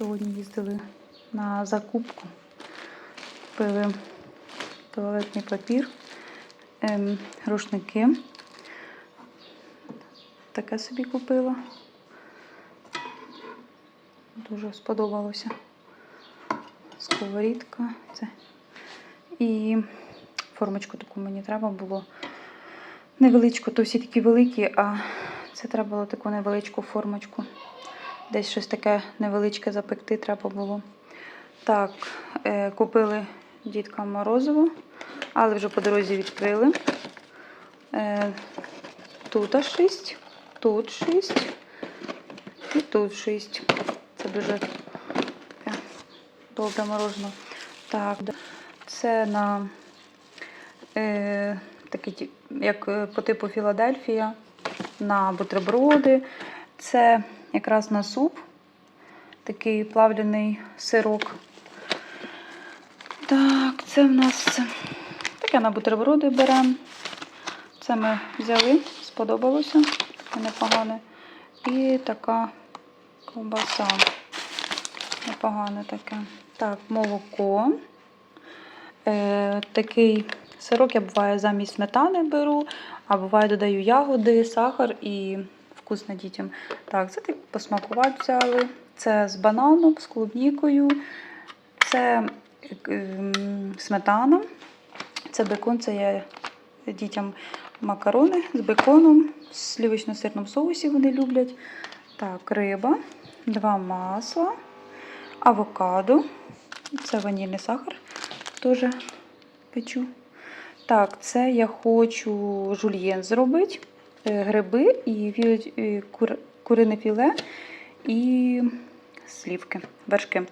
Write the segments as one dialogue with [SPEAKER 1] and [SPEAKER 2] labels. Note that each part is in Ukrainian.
[SPEAKER 1] Сьогодні їздили на закупку. Купили туалетний папір, ем, рушники. Таке собі купила. Дуже сподобалося. Сковорідка. Це. І формочку таку мені треба було. Невеличку, то всі такі великі, а це треба було таку невеличку формочку. Десь щось таке невеличке запекти треба було. Так, е, купили діткам морозиво, але вже по дорозі відкрили. Е, тут аж 6, тут 6 і тут 6. Це дуже добре мороженое. Так, це на е, такі, ті- як е, по типу Філадельфія, на бутерброди. Це якраз на суп, такий плавлений сирок. Так, це в нас таке на бутерброди беремо. Це ми взяли, сподобалося, таке непогане. І така ковбаса. Непогане таке. Так, молоко. Е, такий сирок я буває замість сметани беру, а буває додаю ягоди, сахар і вкусно дітям. Так, це так посмакувати взяли. Це з бананом, з клубнікою. Це ем, сметана. Це бекон, це я дітям макарони з беконом, в сливочно-сирному соусі вони люблять. Так, риба, два масла, авокадо. Це ванільний сахар теж печу. Так, це я хочу жульєн зробити, гриби і ві- курине філе і слівки, вершки.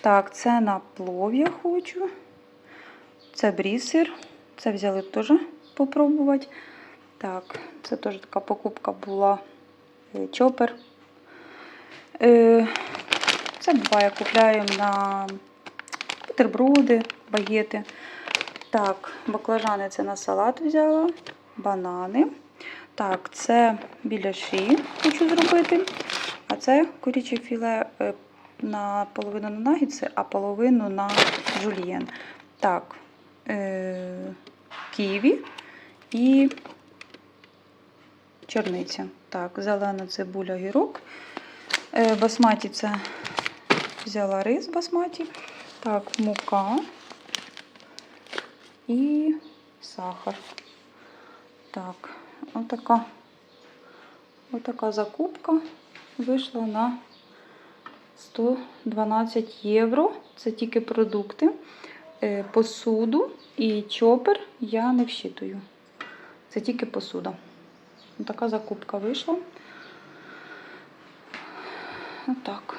[SPEAKER 1] Так, це на плов я хочу. Це брісер. Це взяли теж попробувати. Так, це теж така покупка була е, чопер. Е, Це буває, купляємо на бутерброди, багети. Так, баклажани це на салат взяла, банани. Так, це біляші хочу зробити. А це куряче філе е, на половину на нагідси, а половину на жульєн. Так, е, ківі і чорниця. Так, зелена цибуля, гірок. Е, басматі це взяла рис басматі. Так, мука і сахар. Так, отака, отака закупка вийшла на 112 євро. Це тільки продукти. Е, Посуду і чопер я не вщитую. Це тільки посуда. Така закупка вийшла. Отак.